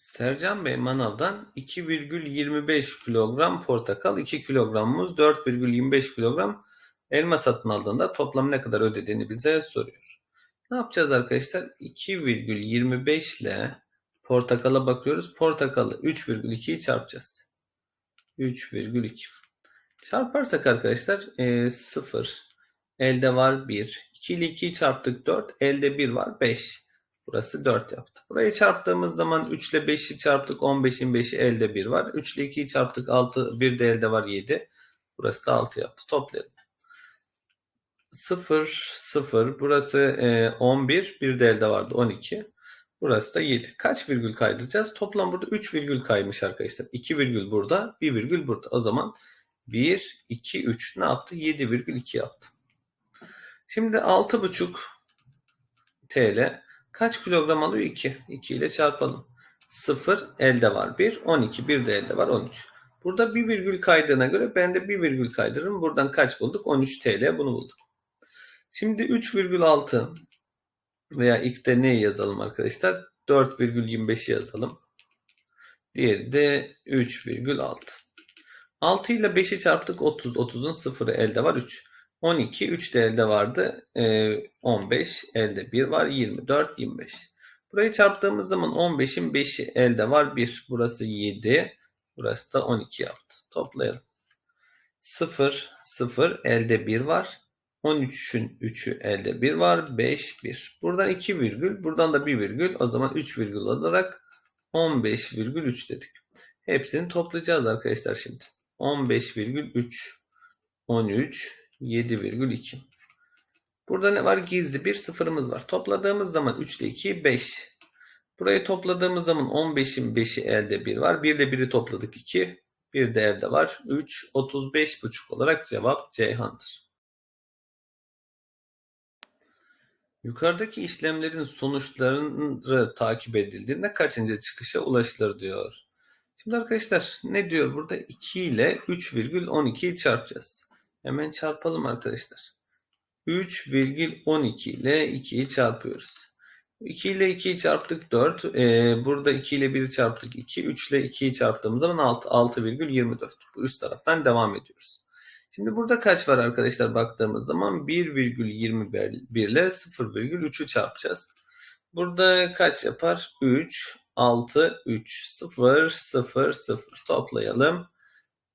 Sercan Bey manavdan 2,25 kilogram portakal, 2 kilogram muz, 4,25 kilogram elma satın aldığında toplam ne kadar ödediğini bize soruyor. Ne yapacağız arkadaşlar? 2,25 ile portakala bakıyoruz. Portakalı 3,2'yi çarpacağız. 3,2. Çarparsak arkadaşlar e, 0. Elde var 1. 2 ile 2'yi çarptık 4. Elde 1 var 5. Burası 4 yaptı. Burayı çarptığımız zaman 3 ile 5'i çarptık 15'in 5'i elde 1 var. 3 ile 2'yi çarptık 6 1 de elde var 7. Burası da 6 yaptı. Toplayalım. 0 0 burası e, 11 bir de elde vardı 12. Burası da 7. Kaç virgül kaydıracağız? Toplam burada 3 virgül kaymış arkadaşlar. 2 virgül burada, 1 virgül burada. O zaman 1, 2, 3 ne yaptı? 7,2 yaptı. Şimdi 6,5 TL kaç kilogram alıyor? 2. 2 ile çarpalım. 0 elde var 1. 12 bir de elde var 13. Burada bir virgül kaydığına göre ben de bir virgül kaydırırım. Buradan kaç bulduk? 13 TL bunu bulduk. Şimdi 3,6 veya ilkte ne yazalım arkadaşlar? 4,25'i yazalım. Diğeri de 3,6. 6 ile 5'i çarptık 30. 30'un sıfırı elde var 3. 12, 3 de elde vardı. Ee, 15, elde 1 var. 24, 25. Burayı çarptığımız zaman 15'in 5'i elde var 1. Burası 7. Burası da 12 yaptı. Toplayalım. 0, 0, elde 1 var. 13'ün 3'ü elde 1 var. 5, 1. Buradan 2 virgül. Buradan da 1 virgül. O zaman 3 virgül alarak 15,3 dedik. Hepsini toplayacağız arkadaşlar şimdi. 15,3 13 7,2 Burada ne var? Gizli bir sıfırımız var. Topladığımız zaman 3 ile 2 5. Burayı topladığımız zaman 15'in 5'i elde 1 var. 1 ile 1'i topladık 2. 1 de elde var. 3 35,5 olarak cevap Ceyhan'dır. Yukarıdaki işlemlerin sonuçları takip edildiğinde kaçıncı çıkışa ulaşılır diyor. Şimdi arkadaşlar ne diyor burada? 2 ile 3,12'yi çarpacağız. Hemen çarpalım arkadaşlar. 3,12 ile 2'yi çarpıyoruz. 2 ile 2'yi çarptık 4. Ee, burada 2 ile 1'i çarptık 2. 3 ile 2'yi çarptığımız zaman 6. 6,24. Bu üst taraftan devam ediyoruz. Şimdi burada kaç var arkadaşlar baktığımız zaman 1,21 ile 0,3'ü çarpacağız. Burada kaç yapar? 3, 6, 3, 0, 0, 0 toplayalım.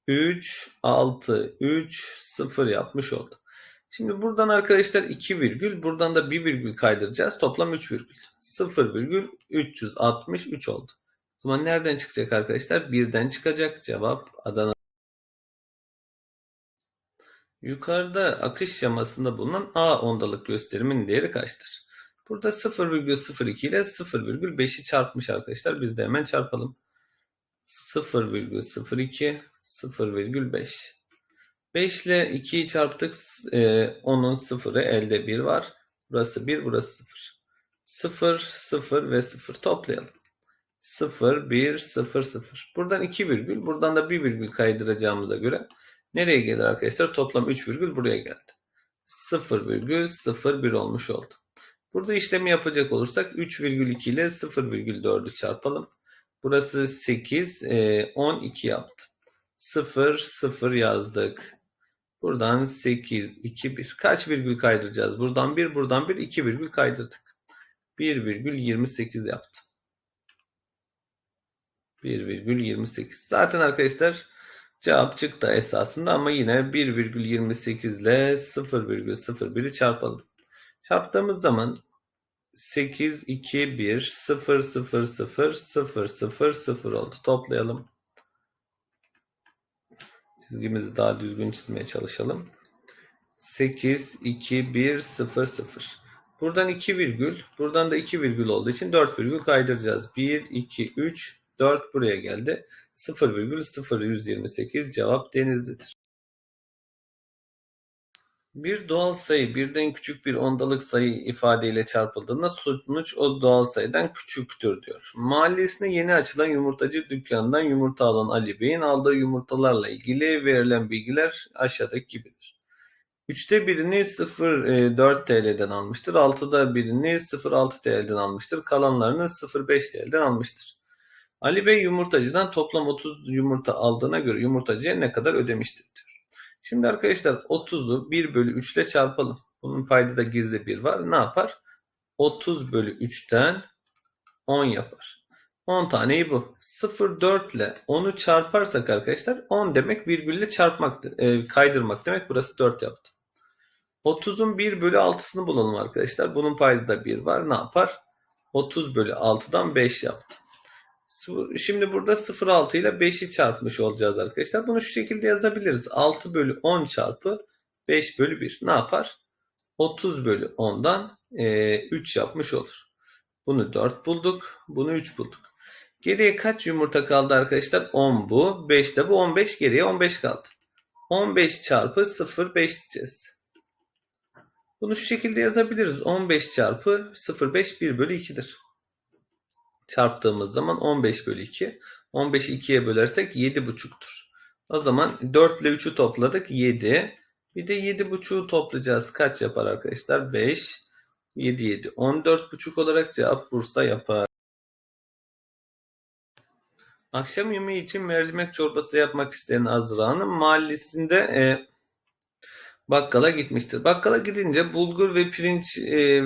3, 6, 3, 0 yapmış oldu. Şimdi buradan arkadaşlar 2 virgül, buradan da 1 virgül kaydıracağız. Toplam 3 virgül. 0 virgül 363 oldu. O zaman nereden çıkacak arkadaşlar? 1'den çıkacak. Cevap Adana. Yukarıda akış şemasında bulunan A ondalık gösterimin değeri kaçtır? Burada 0,02 ile 0,5'i çarpmış arkadaşlar. Biz de hemen çarpalım. 0,02 0,5 5 ile 2'yi çarptık. E, onun sıfırı elde 1 var. Burası 1, burası 0. 0, 0 ve 0 toplayalım. 0, 1, 0, 0. Buradan 2 virgül, buradan da 1 virgül kaydıracağımıza göre nereye gelir arkadaşlar? Toplam 3 virgül buraya geldi. 0 virgül 0, 1 olmuş oldu. Burada işlemi yapacak olursak 3,2 ile 0,4'ü çarpalım. Burası 8, 12 yaptı. 0, 0 yazdık. Buradan 8, 2, 1. Kaç virgül kaydıracağız? Buradan 1, buradan 1, 2 virgül kaydırdık. 1,28 yaptı. 1,28. Zaten arkadaşlar cevap çıktı esasında ama yine 1,28 ile 0,01'i çarpalım. Çarptığımız zaman 8, 2, 1, 0, 0, 0, 0, 0, 0 oldu. Toplayalım. Çizgimizi daha düzgün çizmeye çalışalım. 8, 2, 1, 0, 0. Buradan 2 virgül, buradan da 2 virgül olduğu için 4 virgül kaydıracağız. 1, 2, 3, 4 buraya geldi. 0 virgül 0, 128 cevap Denizli'dir. Bir doğal sayı birden küçük bir ondalık sayı ifadeyle çarpıldığında sonuç o doğal sayıdan küçüktür diyor. Mahallesine yeni açılan yumurtacı dükkanından yumurta alan Ali Bey'in aldığı yumurtalarla ilgili verilen bilgiler aşağıdaki gibidir. Üçte birini 0,4 TL'den almıştır. Altıda birini 0,6 TL'den almıştır. Kalanlarını 0,5 TL'den almıştır. Ali Bey yumurtacıdan toplam 30 yumurta aldığına göre yumurtacıya ne kadar ödemiştir diyor. Şimdi arkadaşlar 30'u 1 bölü 3 ile çarpalım. Bunun payda da gizli 1 var. Ne yapar? 30 bölü 3'ten 10 yapar. 10 taneyi bu. 0, 4 ile 10'u çarparsak arkadaşlar 10 demek virgülle çarpmak, e, kaydırmak demek. Burası 4 yaptı. 30'un 1 bölü 6'sını bulalım arkadaşlar. Bunun payda da 1 var. Ne yapar? 30 bölü 6'dan 5 yaptı. Şimdi burada 0,6 ile 5'i çarpmış olacağız arkadaşlar. Bunu şu şekilde yazabiliriz. 6 bölü 10 çarpı 5 bölü 1 ne yapar? 30 bölü 10'dan e, 3 yapmış olur. Bunu 4 bulduk. Bunu 3 bulduk. Geriye kaç yumurta kaldı arkadaşlar? 10 bu. 5 de bu. 15 geriye 15 kaldı. 15 çarpı 0 5 diyeceğiz. Bunu şu şekilde yazabiliriz. 15 çarpı 0,5 1 bölü 2'dir. Çarptığımız zaman 15 bölü 2. 15'i 2'ye bölersek 7,5'tur. O zaman 4 ile 3'ü topladık. 7. Bir de 7,5'u toplayacağız. Kaç yapar arkadaşlar? 5. 7, 7. 14,5 olarak cevap Bursa yapar. Akşam yemeği için mercimek çorbası yapmak isteyen Azra'nın mahallesinde e, bakkala gitmiştir. Bakkala gidince bulgur ve pirinç e,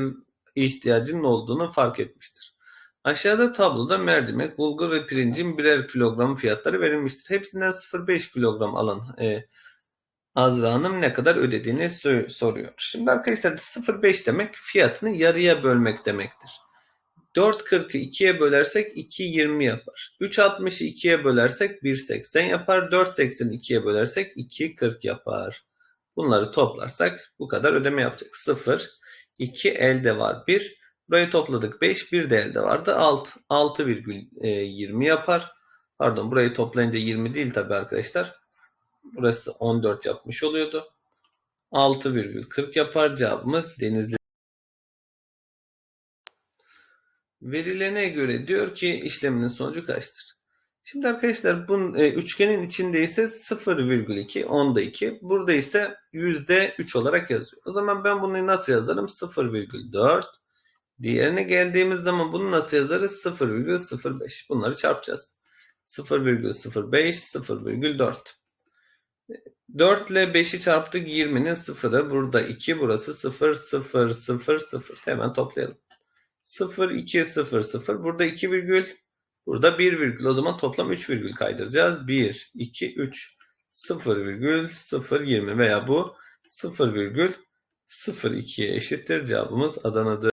ihtiyacının olduğunu fark etmiştir. Aşağıda tabloda mercimek, bulgur ve pirincin birer kilogram fiyatları verilmiştir. Hepsinden 0,5 kilogram alan e, Azra Hanım ne kadar ödediğini soruyor. Şimdi arkadaşlar 0,5 demek fiyatını yarıya bölmek demektir. 4.40'ı 2'ye bölersek 2.20 yapar. 3.60'ı 2'ye bölersek 1.80 yapar. 4.80'ı 2'ye bölersek 2.40 yapar. Bunları toplarsak bu kadar ödeme yapacak. 0, 2 elde var 1. Burayı topladık 5, 1 de elde vardı 6. 6,20 yapar. Pardon burayı toplayınca 20 değil tabi arkadaşlar. Burası 14 yapmış oluyordu. 6,40 yapar cevabımız Denizli. Verilene göre diyor ki işleminin sonucu kaçtır? Şimdi arkadaşlar bu e, üçgenin içinde ise 0,2, onda 2. Burada ise %3 olarak yazıyor. O zaman ben bunu nasıl yazarım? 0,4. Diğerine geldiğimiz zaman bunu nasıl yazarız? 0,05. Bunları çarpacağız. 0,05, 0,4. 4 ile 5'i çarptık 20'nin sıfırı. Burada 2, burası 0, 0, 0, 0. Hemen toplayalım. 0, 2, 0, 0. Burada 2 virgül. Burada 1 virgül. O zaman toplam 3 virgül kaydıracağız. 1, 2, 3. 0 virgül 0, 20 veya bu 0 virgül 0, 2'ye eşittir. Cevabımız Adana'dır.